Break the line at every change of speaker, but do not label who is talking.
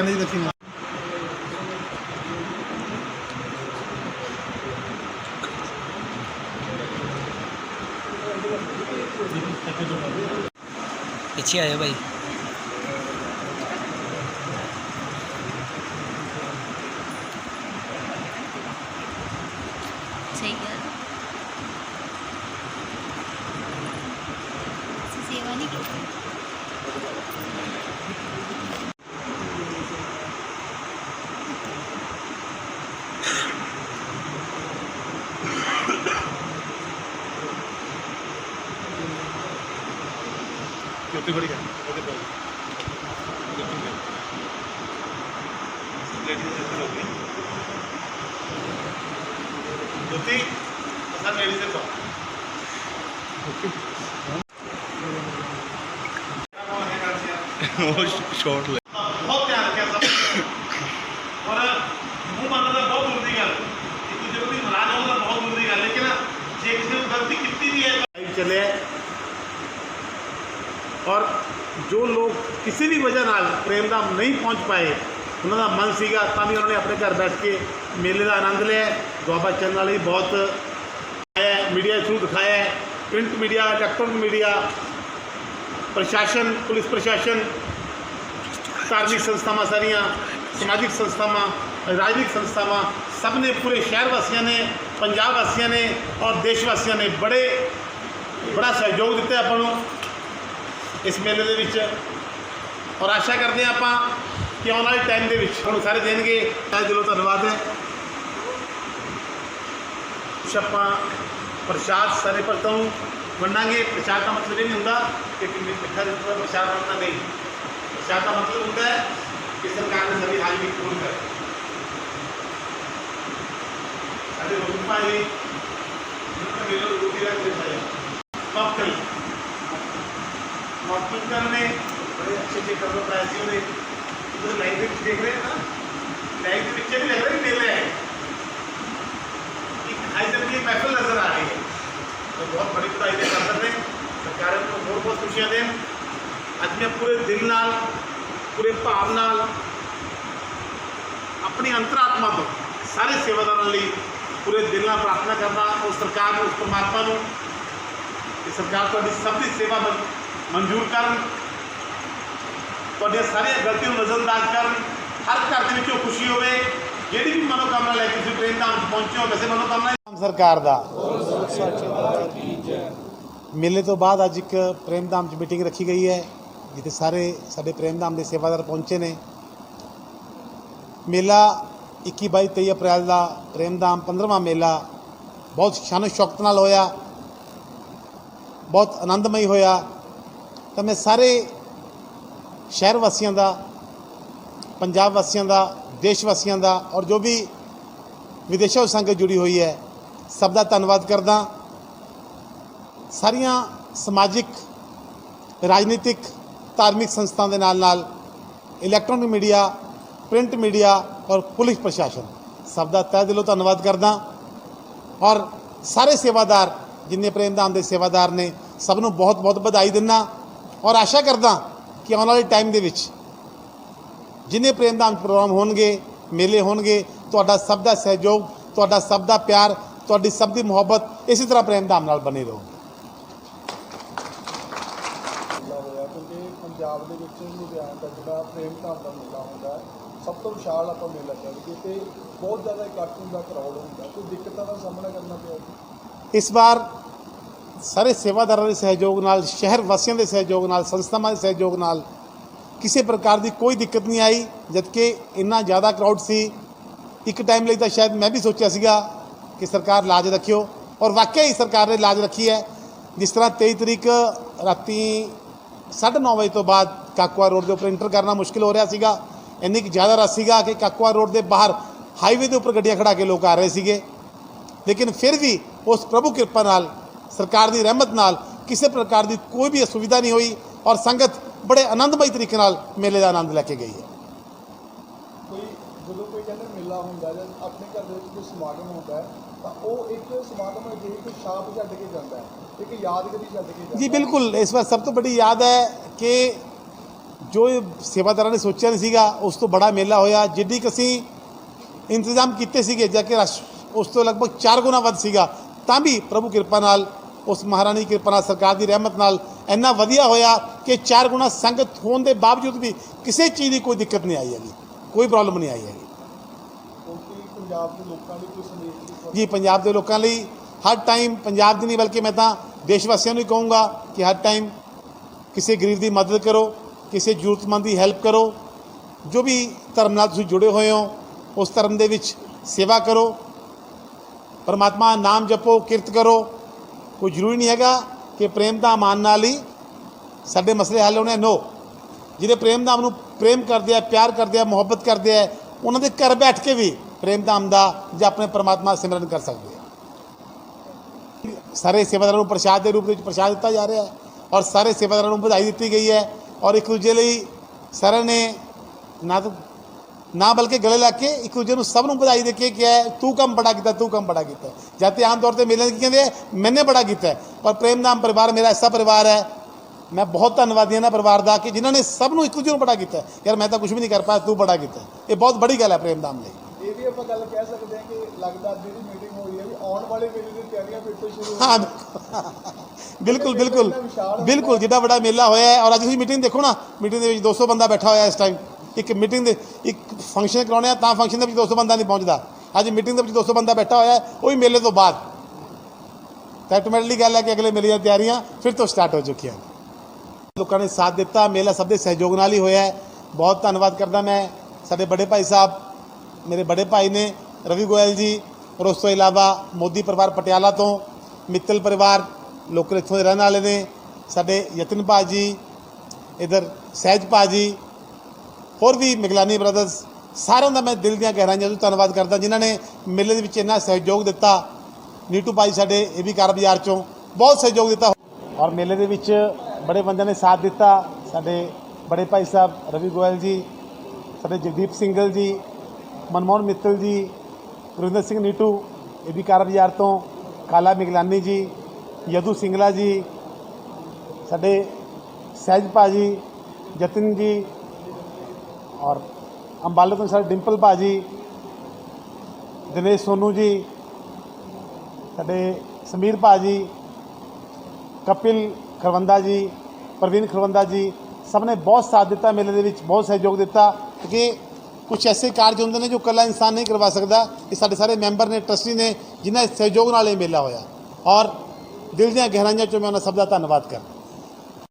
ਹਰਿਆਣੇ ਦੀ ਰੱਖੀ
ਪਿੱਛੇ ਆਇਓ ਭਾਈ
ਸਹੀ ਗੱਲ ਅਸੀਂ ਸੇਵਾ ਨਹੀਂ ਕੀਤੀ
ਜੋਤੀ ਬੜੀ ਗੱਲ ਉਹਦੇ ਕੋਲ ਜੋਤੀ ਅਸਾਂ ਲੇਡੀ ਦੇ ਕੋਲ
ਉਹ ਸ਼ਾਰਟ ਲੈ
ਬਹੁਤ ਧਿਆਨ ਰੱਖਿਆ ਸਭ ਔਰ ਮੂੰਹ ਮੰਨਣਾ ਤਾਂ ਬਹੁਤ ਦੂਰ ਦੀ ਗੱਲ ਇੱਕ ਦੂਜੇ ਨੂੰ ਵੀ ਨਾਰਾਜ਼ ਹੋਣਾ ਤਾਂ ਬਹੁਤ ਦੂਰ ਦੀ ਗੱਲ ਲੇਕਿਨ ਜੇ ਕਿਸੇ ਨੇ ਗਲਤੀ ਕੀਤੀ ਵੀ ਹੈ ਲਾਈਵ ਚੱਲਿਆ ਹੈ। ਔਰ ਜੋ ਲੋਕ ਕਿਸੇ ਵੀ ਵਜ੍ਹਾ ਨਾਲ ਪ੍ਰੇਮ ਧਾਮ ਨਹੀਂ ਪਹੁੰਚ ਪਾਏ, ਉਹਨਾਂ ਦਾ ਮਨ ਸੀਗਾ, ਤਾਂ ਵੀ ਉਹਨਾਂ ਨੇ ਆਪਣੇ ਘਰ ਬੈਠ ਕੇ ਮੇਲੇ ਦਾ ਆਨੰਦ ਲਿਆ ਹੈ। ਦੁਆਬਾ ਚੈਨਲ ਵਾਲੇ ਬਹੁਤ ਹੈ ਮੀਡੀਆ ਦੇ ਥਰੂ ਦਿਖਾਇਆ ਪ੍ਰਿੰਟ ਮੀਡੀਆ ਇਲੈਕਟ੍ਰੋਨਿਕ ਮੀਡੀਆ ਪ੍ਰਸ਼ਾਸਨ, ਪੁਲਿਸ ਪ੍ਰਸ਼ਾਸਨ, ਧਾਰਮਿਕ ਸੰਸਥਾਵਾਂ ਸਾਰੀਆਂ, ਸਮਾਜਿਕ ਸੰਸਥਾਵਾਂ, ਰਾਜਨੀਤਿਕ ਸੰਸਥਾਵਾਂ, ਸਭ ਨੇ ਪੂਰੇ ਸ਼ਹਿਰ ਵਾਸੀਆਂ ਨੇ, ਪੰਜਾਬ ਵਾਸੀਆਂ ਨੇ ਔਰ ਦੇਸ਼ ਵਾਸੀਆਂ ਨੇ ਬੜੇ, ਬੜਾ ਸਹਿਯੋਗ ਦਿੱਤਾ ਆਪਾਂ ਨੂੰ ਇਸ ਮੇਲੇ ਦੇ ਵਿੱਚ। ਔਰ ਆਸ਼ਾ ਕਰਦੇ ਹਾਂ ਆਪਾਂ ਕਿ ਆਉਣ ਵਾਲੇ ਟਾਈਮ ਦੇ ਵਿੱਚ ਤੁਹਾਨੂੰ ਸਾਰੇ ਦੇਣਗੇ। ਤਾਂ ਦਿਲੋਂ ਧੰਨਵਾਦ ਹੈ। ਕੁਛ ਆਪਾਂ ਪ੍ਰਸ਼ਾਦ ਸਾਰੇ ਭਗਤਾਂ ਨੂੰ ਵੰਡਾਂਗੇ। ਪ੍ਰਸ਼ਾਦ ਦਾ ਮਤਲਬ ਇਹ ਨਹੀਂ ਹੁੰਦਾ ਕਿ ਮਿੱਠਾ ਦੇ ਪ੍ਰਸ਼ਾਦ ਵੰਡਣਾ ਨਹੀਂ। ਪ੍ਰਸ਼ਾਦ ਦਾ ਮਤਲਬ ਹੁੰਦਾ ਹੈ ਕਿ ਸਰਕਾਰ ਨੇ ਸਭੀ ਹਾਜ਼ਰੀ ਪੂਰਨ ਕਰੇ ਸਾਡੇ ਰੋਟੀ ਪਾਣੀ ਉਹਨਾਂ ਨੇ ਮੇਰੀ ਰੋਟੀ ਰੱਖ ਕੇ ਖਾਇਆ ਮੱਕਲ ਕਰਨੇ ਬੜੇ ਅੱਛੇ ਅੱਛੇ ਕਲਰ ਪਾਏ ਸੀ ਉਹਨੇ ਉਹ ਲਾਈਨ ਦੇ ਵਿੱਚ ਦੇਖ ਰਹੇ ਹੋ ਨਾ ਲਾਈਨ ਦੇ ਵਿੱਚ ਵੀ ਲੱਗ ਰਿਹਾ ਕਿ ਮੇਲਾ ਹੈ एक हाइजर की महफिल नजर आ रही है तो बहुत बड़ी बधाई दे कर सकते हैं सरकार को बहुत बहुत खुशियां दें ਅੱਜ ਮੈਂ ਪੂਰੇ ਦਿਲ ਨਾਲ ਪੂਰੇ ਭਾਵ ਨਾਲ ਆਪਣੀ ਅੰਤਰਾਤਮਾ ਤੋਂ ਸਾਰੇ ਸੇਵਾਦਾਰਾਂ ਲਈ ਪੂਰੇ ਦਿਲ ਨਾਲ ਪ੍ਰਾਰਥਨਾ ਕਰਦਾ ਉਸ ਸਰਕਾਰ ਨੂੰ ਉਸ ਪਰਮਾਤਮਾ ਨੂੰ ਕਿ ਸਰਕਾਰ ਤੁਹਾਡੀ ਸਭ ਦੀ ਸੇਵਾ ਮਨ- ਮਨਜ਼ੂਰ ਕਰਨ, ਤੁਹਾਡੀਆਂ ਸਾਰੀਆਂ ਗਲਤੀਆਂ ਨੂੰ ਨਜ਼ਰਅੰਦਾਜ਼ ਕਰਨ, ਹਰ ਘਰ ਦੇ ਵਿੱਚੋਂ ਖੁਸ਼ੀ ਹੋਵੇ, ਜਿਹੜੀ ਵੀ ਮਨੋਕਾਮਨਾ ਲੈ ਕੇ ਤੁਸੀਂ ਪ੍ਰੇਮ ਧਾਮ 'ਚ ਪਹੁੰਚੇ ਹੋ, ਵੈਸੇ ਮਨੋਕਾਮਨਾ ਸਰਕਾਰ ਦਾ। ਮੇਲੇ ਤੋਂ ਬਾਅਦ ਅੱਜ ਇੱਕ ਪ੍ਰੇਮ ਧਾਮ 'ਚ ਮੀਟਿੰਗ ਰੱਖੀ ਗਈ ਹੈ, ਜਿੱਥੇ ਸਾਰੇ ਸਾਡੇ ਪ੍ਰੇਮ ਧਾਮ ਦੇ ਸੇਵਾਦਾਰ ਪਹੁੰਚੇ ਨੇ। ਮੇਲਾ 21 22 23 ਅਪ੍ਰੈਲ ਦਾ ਪ੍ਰੇਮ ਧਾਮ 15ਵਾਂ ਮੇਲਾ ਬਹੁਤ ਸ਼ਾਨੋ ਸ਼ੌਕਤ ਨਾਲ ਹੋਇਆ, ਬਹੁਤ ਆਨੰਦਮਈ ਹੋਇਆ। ਤਾਂ ਮੈਂ ਸਾਰੇ ਸ਼ਹਿਰ ਵਾਸੀਆਂ ਦਾ, ਪੰਜਾਬ ਵਾਸੀਆਂ ਦਾ, ਦੇਸ਼ ਵਾਸੀਆਂ ਦਾ ਔਰ ਜੋ ਵੀ ਵਿਦੇਸ਼ਾਂ ਸੰਗਤ ਜੁੜੀ ਹੋਈ ਹੈ, ਸਭ ਦਾ ਧੰਨਵਾਦ ਕਰਦਾ। ਸਾਰੀਆਂ ਸਮਾਜਿਕ, ਰਾਜਨੀਤਿਕ, ਧਾਰਮਿਕ ਸੰਸਥਾਵਾਂ ਦੇ ਨਾਲ ਨਾਲ ਇਲੈਕਟ੍ਰੋਨਿਕ ਮੀਡੀਆ ਪ੍ਰਿੰਟ ਮੀਡੀਆ ਔਰ ਪੁਲਿਸ ਪ੍ਰਸ਼ਾਸਨ, ਸਭ ਦਾ ਤਹਿ ਦਿਲੋਂ ਧੰਨਵਾਦ ਕਰਦਾ। ਔਰ ਸਾਰੇ ਸੇਵਾਦਾਰ, ਜਿੰਨੇ ਪ੍ਰੇਮਦਾਨ ਦੇ ਸੇਵਾਦਾਰ ਨੇ, ਸਭ ਨੂੰ ਬਹੁਤ ਬਹੁਤ ਵਧਾਈ ਦਿੰਦਾ। ਔਰ ਆਸ਼ਾ ਕਰਦਾ ਕਿ ਆਉਣ ਵਾਲੇ ਟਾਈਮ ਦੇ ਵਿੱਚ ਜਿੰਨੇ ਪ੍ਰੇਮਦਾਨ ਪ੍ਰੋਗਰਾਮ ਹੋਣਗੇ ਮੇਲੇ ਹੋਣਗੇ ਤੁਹਾਡਾ ਸਭ ਦਾ ਸਹਿਯੋਗ ਤੁਹਾਡਾ ਸਭ ਦਾ ਪਿਆਰ ਤੁਹਾਡੀ ਸਭ ਦੀ ਮੁਹੱਬਤ ਇਸੇ ਤਰ੍ਹਾਂ ਪ੍ਰੇਮਦਾਨ ਨਾਲ ਬਣੀ ਰਹੂ।
ਪੰਜਾਬ ਦੇ ਵਿੱਚ ਲੁਧਿਆਣਾ ਦਾ ਜਿਹੜਾ ਪ੍ਰੇਮ ਧਾਮ ਦਾ ਮੇਲਾ ਹੁੰਦਾ ਸਭ ਤੋਂ ਵਿਸ਼ਾਲ ਆਪਾਂ ਮੇਲਾ ਕਹਿੰਦੇ ਤੇ ਬਹੁਤ ਜ਼ਿਆਦਾ ਇਕੱਠ ਹੁੰਦਾ ਕਰਾਊਡ ਹੁੰਦਾ ਕੋਈ ਦਿੱਕਤਾਂ ਦਾ ਸਾਹਮਣਾ ਕਰਨਾ ਪਿਆ
ਇਸ ਵਾਰ ਸਾਰੇ ਸੇਵਾਦਾਰਾਂ ਦੇ ਸਹਿਯੋਗ ਨਾਲ, ਸ਼ਹਿਰ ਵਾਸੀਆਂ ਦੇ ਸਹਿਯੋਗ ਨਾਲ, ਸੰਸਥਾਵਾਂ ਦੇ ਸਹਿਯੋਗ ਨਾਲ ਕਿਸੇ ਪ੍ਰਕਾਰ ਦੀ ਕੋਈ ਦਿੱਕਤ ਨਹੀਂ ਆਈ, ਜਦਕਿ ਇੰਨਾ ਜ਼ਿਆਦਾ ਕਰਾਊਡ ਸੀ। ਇੱਕ ਟਾਈਮ ਲਈ ਤਾਂ ਸ਼ਾਇਦ ਮੈਂ ਵੀ ਸੋਚਿਆ ਸੀਗਾ ਕਿ ਸਰਕਾਰ ਲਾਜ ਰੱਖਿਓ, ਔਰ ਵਾਕਿਆ ਹੀ ਸਰਕਾਰ ਨੇ ਲਾਜ ਰੱਖੀ ਹੈ। ਜਿਸ ਤਰ੍ਹਾਂ 23 ਤਰੀਕ ਰਾਤੀ 9:30 ਵਜੇ ਤੋਂ ਬਾਅਦ ਕਾਕੂਆ ਰੋਡ ਦੇ ਉੱਪਰ ਇੰਟਰ ਕਰਨਾ ਮੁਸ਼ਕਿਲ ਹੋ ਰਿਹਾ ਸੀਗਾ। ਇੰਨੀ ਕੁ ਜ਼ਿਆਦਾ ਰਸ਼ ਸੀਗਾ ਕਿ ਕਾਕੂਆ ਰੋਡ ਦੇ ਬਾਹਰ ਹਾਈਵੇ ਦੇ ਉੱਪਰ ਗੱਡੀਆਂ ਖੜਾ ਕੇ ਲੋਕ ਆ ਰਹੇ ਸੀਗੇ। ਲੇਕਿਨ ਫਿਰ ਵੀ ਉਸ ਪ੍ਰਭੂ ਕਿਰਪਾ ਨਾਲ ਸਰਕਾਰ ਦੀ ਰਹਿਮਤ ਨਾਲ ਕਿਸੇ ਪ੍ਰਕਾਰ ਦੀ ਕੋਈ ਵੀ ਅਸੁਵਿਧਾ ਨਹੀਂ ਹੋਈ ਔਰ ਸੰਗਤ ਬੜੇ ਆਨੰਦਮਈ ਤਰੀਕੇ ਨਾਲ ਮੇਲੇ ਦਾ ਆਨੰਦ ਲੈ ਕੇ ਗਈ ਹੈ
ਕੋਈ ਜਦੋਂ ਕੋਈ ਕਹਿੰਦਾ ਮੇਲਾ ਹੁੰਦਾ ਜਾਂ ਆਪਣੇ ਘਰ ਦੇ ਵਿੱਚ ਕੋਈ ਸਮਾਗਮ ਹੁੰਦਾ ਹੈ ਤਾਂ ਉਹ ਇੱਕ ਸਮਾਗਮ ਹੈ ਜਿਹੜੀ ਕੋਈ ਛਾਪ ਛੱਡ ਕੇ ਜਾਂਦਾ ਹੈ ਇੱਕ ਯਾਦਗਾਰੀ ਛੱਡ ਕੇ ਜਾਂਦਾ
ਜੀ
ਹੈ।
ਬਿਲਕੁਲ ਇਸ ਵਾਰ ਸਭ ਤੋਂ ਬੜੀ ਯਾਦ ਹੈ ਕਿ ਜੋ ਸੇਵਾਦਾਰਾਂ ਨੇ ਸੋਚਿਆ ਨਹੀਂ ਸੀਗਾ ਉਸ ਤੋਂ ਬੜਾ ਮੇਲਾ ਹੋਇਆ ਜਿੱਡੀ ਕੁ ਅਸੀਂ ਇੰਤਜ਼ਾਮ ਕੀਤੇ ਸੀਗੇ ਜਾ ਕੇ ਉਸ ਤੋਂ ਲਗਭਗ 4 ਗੁਣਾ ਵੱਧ ਸੀਗਾ ਤਾਂ ਵੀ ਪ੍ਰਭੂ ਕਿਰਪਾ ਨਾਲ ਉਸ ਮਹਾਰਾਣੀ ਕਿਰਪਾ ਨਾਲ ਸਰਕਾਰ ਦੀ ਰਹਿਮਤ ਨਾਲ ਇੰਨਾ ਵਧੀਆ ਹੋਇਆ ਕਿ ਚਾਰ ਗੁਣਾ ਸੰਗਤ ਹੋਣ ਦੇ ਬਾਵਜੂਦ ਵੀ ਕਿਸੇ ਚੀਜ਼ ਦੀ ਕੋਈ ਦਿੱਕਤ ਨਹੀਂ ਆਈ ਹੈਗੀ, ਕੋਈ ਪ੍ਰੋਬਲਮ ਨਹੀਂ ਆਈ ਹੈਗੀ।
ਪੰਜਾਬ ਦੇ ਲੋਕਾਂ ਲਈ ਕੋਈ ਸੰਦੇਸ਼
ਜੀ, ਪੰਜਾਬ ਦੇ ਲੋਕਾਂ ਲਈ ਹਰ ਟਾਈਮ ਪੰਜਾਬ ਦੀ ਨਹੀਂ, ਬਲਕਿ ਮੈਂ ਤਾਂ ਦੇਸ਼ ਵਾਸੀਆਂ ਨੂੰ ਹੀ ਕਹੂੰਗਾ ਕਿ ਹਰ ਟਾਈਮ ਕਿਸੇ ਗਰੀਬ ਦੀ ਮਦਦ ਕਰੋ, ਕਿਸੇ ਜ਼ਰੂਰਤਮੰਦ ਦੀ ਹੈਲਪ ਕਰੋ, ਜੋ ਵੀ ਧਰਮ ਨਾਲ ਤੁਸੀਂ ਜੁੜੇ ਹੋਏ ਹੋ, ਉਸ ਧਰਮ ਦੇ ਵਿੱਚ ਸੇਵਾ ਕਰੋ, ਪਰਮਾਤਮਾ ਨਾਮ ਜਪੋ, ਕਿਰਤ ਕਰੋ ਕੋਈ ਜ਼ਰੂਰੀ ਨਹੀਂ ਹੈਗਾ ਕਿ ਪ੍ਰੇਮ ਧਾਮ ਆਉਣ ਨਾਲ ਹੀ ਸਾਡੇ ਮਸਲੇ ਹੱਲ ਹੋਣੇ ਨੋ। ਜਿਹੜੇ ਪ੍ਰੇਮ ਧਾਮ ਨੂੰ ਪ੍ਰੇਮ ਕਰਦੇ ਆ, ਪਿਆਰ ਕਰਦੇ ਆ, ਮੁਹੱਬਤ ਕਰਦੇ ਆ, ਉਹਨਾਂ ਦੇ ਘਰ ਬੈਠ ਕੇ ਵੀ ਪ੍ਰੇਮ ਧਾਮ ਦਾ ਜਾਂ ਆਪਣੇ ਪਰਮਾਤਮਾ ਸਿਮਰਨ ਕਰ ਸਕਦੇ ਆ। ਸਾਰੇ ਸੇਵਾਦਾਰਾਂ ਨੂੰ ਪ੍ਰਸ਼ਾਦ ਦੇ ਰੂਪ ਵਿੱਚ ਪ੍ਰਸ਼ਾਦ ਦਿੱਤਾ ਜਾ ਰਿਹਾ ਹੈ ਔਰ ਸਾਰੇ ਸੇਵਾਦਾਰਾਂ ਨੂੰ ਵਧਾਈ ਦਿੱਤੀ ਗਈ ਹੈ ਔਰ ਇੱਕ ਦੂਜੇ ਲਈ ਸਾਰਿਆਂ ਨੇ ਨਾ ਤਾਂ ਨਾ ਬਲਕਿ ਗਲੇ ਲਾ ਕੇ ਇੱਕ ਦੂਜੇ ਨੂੰ ਸਭ ਨੂੰ ਵਧਾਈ ਦੇ ਕੇ ਕਿਹਾ ਤੂੰ ਕੰਮ ਬੜਾ ਕੀਤਾ ਤੂੰ ਕੰਮ ਬੜਾ ਕੀਤਾ। ਜਦ ਤੇ ਆਮ ਤੌਰ ਤੇ ਮਿਲਣ ਕੀ ਕਹਿੰਦੇ ਮੈਨੇ ਬੜਾ ਕੀਤਾ। ਪਰ ਪ੍ਰੇਮ ਨਾਮ ਪਰਿਵਾਰ ਮੇਰਾ ਐਸਾ ਪਰਿਵਾਰ ਹੈ ਮੈਂ ਬਹੁਤ ਧੰਨਵਾਦੀ ਹਾਂ ਨਾ ਪਰਿਵਾਰ ਦਾ ਕਿ ਜਿਨ੍ਹਾਂ ਨੇ ਸਭ ਨੂੰ ਇੱਕ ਦੂਜੇ ਨੂੰ ਬੜਾ ਕੀਤਾ। ਯਾਰ ਮੈਂ ਤਾਂ ਕੁਝ ਵੀ ਨਹੀਂ ਕਰ ਪਾਇਆ ਤੂੰ ਬੜਾ ਕੀਤਾ। ਇਹ ਬਹੁਤ ਬੜੀ ਗੱਲ ਹੈ ਪ੍ਰੇਮ ਨਾਮ ਲਈ।
ਇਹ ਵੀ ਆਪਾਂ ਗੱਲ ਕਹਿ ਸਕਦੇ ਹਾਂ ਕਿ ਲੱਗਦਾ ਅੱਜ ਜਿਹੜੀ ਮੀਟਿੰਗ ਹੋਈ ਹੈ ਵੀ ਆਉਣ ਵਾਲੇ ਮੇਲੇ ਦੀ ਤਿਆਰੀਆਂ ਫਿਰ ਤੋਂ ਸ਼ੁਰੂ ਹੋ
ਹਾਂ ਬਿਲਕੁਲ ਬਿਲਕੁਲ ਬਿਲਕੁਲ ਜਿੱਡਾ ਵੱਡਾ ਮੇਲਾ ਹੋਇਆ ਹੈ। ਔਰ ਅੱਜ ਤੁਸੀਂ ਮੀਟਿੰਗ ਦੇਖੋ ਨਾ ਮੀਟਿੰਗ ਦੇ ਵਿੱਚ 200 ਬੰਦਾ ਬੈਠਾ ਹੋਇਆ ਇਸ ਟਾਈਮ ਇੱਕ ਮੀਟਿੰਗ ਦੇ ਇੱਕ ਫੰਕਸ਼ਨ ਕਰਾਉਣੇ ਆ, ਤਾਂ ਫੰਕਸ਼ਨ ਦੇ ਵਿੱਚ 200 ਬੰਦਾ ਨਹੀਂ ਪਹੁੰਚਦਾ। ਅੱਜ ਮੀਟਿੰਗ ਦੇ ਵਿੱਚ 200 ਬੰਦਾ ਬੈਠਾ ਹੋਇਆ ਹੈ, ਉਹ ਵੀ ਮੇਲੇ ਤੋਂ ਬਾਅਦ। ਤਾਂ ਆਟੋਮੈਟਿਕਲੀ ਗੱਲ ਹੈ ਕਿ ਅਗਲੇ ਮੇਲੇ ਦੀਆਂ ਤਿਆਰੀਆਂ ਫਿਰ ਤੋਂ ਸਟਾਰਟ ਹੋ ਚੁੱਕੀਆਂ ਲੋਕਾਂ ਨੇ ਸਾਥ ਦਿੱਤਾ, ਮੇਲਾ ਸਭ ਦੇ ਸਹਿਯੋਗ ਨਾਲ ਹੀ ਹੋਇਆ ਹੈ। ਬਹੁਤ ਧੰਨਵਾਦ ਕਰਦਾ ਮੈਂ ਸਾਡੇ ਬੜੇ ਭਾਈ ਸਾਹਿਬ, ਮੇਰੇ ਬੜੇ ਭਾਈ ਨੇ, ਰਵੀ ਗੋਇਲ ਜੀ, ਔਰ ਉਸ ਤੋਂ ਇਲਾਵਾ ਮੋਦੀ ਪਰਿਵਾਰ ਪਟਿਆਲਾ ਤੋਂ, ਮਿੱਤਲ ਪਰਿਵਾਰ ਲੋਕਲ ਇੱਥੋਂ ਦੇ ਰਹਿਣ ਵਾਲੇ ਨੇ, ਸਾਡੇ ਯਤਨ ਭਾਜੀ ਇਧਰ ਸਹਿਜ ਭਾਜੀ ਹੋਰ ਵੀ ਮਿਗਲਾਨੀ ਬ੍ਰਦਰਸ ਸਾਰਿਆਂ ਦਾ ਮੈਂ ਦਿਲ ਦੀਆਂ ਗਹਿਰਾਈਆਂ ਤੋਂ ਧੰਨਵਾਦ ਕਰਦਾ, ਜਿਨ੍ਹਾਂ ਨੇ ਮੇਲੇ ਦੇ ਵਿੱਚ ਇੰਨਾ ਸਹਿਯੋਗ ਦਿੱਤਾ। ਨੀਟੂ ਭਾਈ ਸਾਡੇ ਇਹ ਵੀ ਕਾਰ ਬਾਜ਼ਾਰ ਚੋਂ ਬਹੁਤ ਸਹਿਯੋਗ ਦਿੱਤਾ। ਔਰ ਮੇਲੇ ਦੇ ਵਿੱਚ ਬੜੇ ਬੰਦਿਆਂ ਨੇ ਸਾਥ ਦਿੱਤਾ, ਸਾਡੇ ਬੜੇ ਭਾਈ ਸਾਹਿਬ ਰਵੀ ਗੋਇਲ ਜੀ, ਸਾਡੇ ਜਗਦੀਪ ਸਿੰਘਲ ਜੀ, ਮਨਮੋਹਨ ਮਿੱਤਲ ਜੀ, ਗੁਰਿੰਦਰ ਸਿੰਘ ਨੀਟੂ, ਇਹ ਵੀ ਕਾਰ ਬਾਜ਼ਾਰ ਤੋਂ, ਕਾਲਾ ਮਿਗਲਾਨੀ ਜੀ, ਯਦੂ ਸਿੰਗਲਾ ਜੀ, ਸਾਡੇ ਸਹਿਜ ਭਾਜੀ ਜਤਨ ਜੀ ਔਰ ਅੰਬਾਲੇ ਤੋਂ ਸਾਡੇ ਡਿੰਪਲ ਭਾਜੀ, ਦਿਨੇਸ਼ ਸੋਨੂ ਜੀ, ਸਾਡੇ ਸਮੀਰ ਭਾਜੀ, ਕਪਿਲ ਖਰਵੰਦਾ ਜੀ, ਪ੍ਰਵੀਨ ਖਰਵੰਦਾ ਜੀ, ਸਭ ਨੇ ਬਹੁਤ ਸਾਥ ਦਿੱਤਾ, ਮੇਲੇ ਦੇ ਵਿੱਚ ਬਹੁਤ ਸਹਿਯੋਗ ਦਿੱਤਾ, ਕਿਉਂਕਿ ਕੁਝ ਐਸੇ ਕਾਰਜ ਹੁੰਦੇ ਨੇ ਜੋ ਇਕੱਲਾ ਇਨਸਾਨ ਨਹੀਂ ਕਰਵਾ ਸਕਦਾ ਇਹ ਸਾਡੇ ਸਾਰੇ ਮੈਂਬਰ ਨੇ, ਟਰਸਟੀ ਨੇ, ਜਿਨ੍ਹਾਂ ਦੇ ਸਹਿਯੋਗ ਨਾਲ ਇਹ ਮੇਲਾ ਹੋਇਆ। ਔਰ ਦਿਲ ਦੀਆਂ ਗਹਿਰਾਈਆਂ ਚੋਂ ਮੈਂ ਉਹਨਾਂ ਸਭ ਦਾ ਧੰਨਵਾਦ ਕਰਦਾ।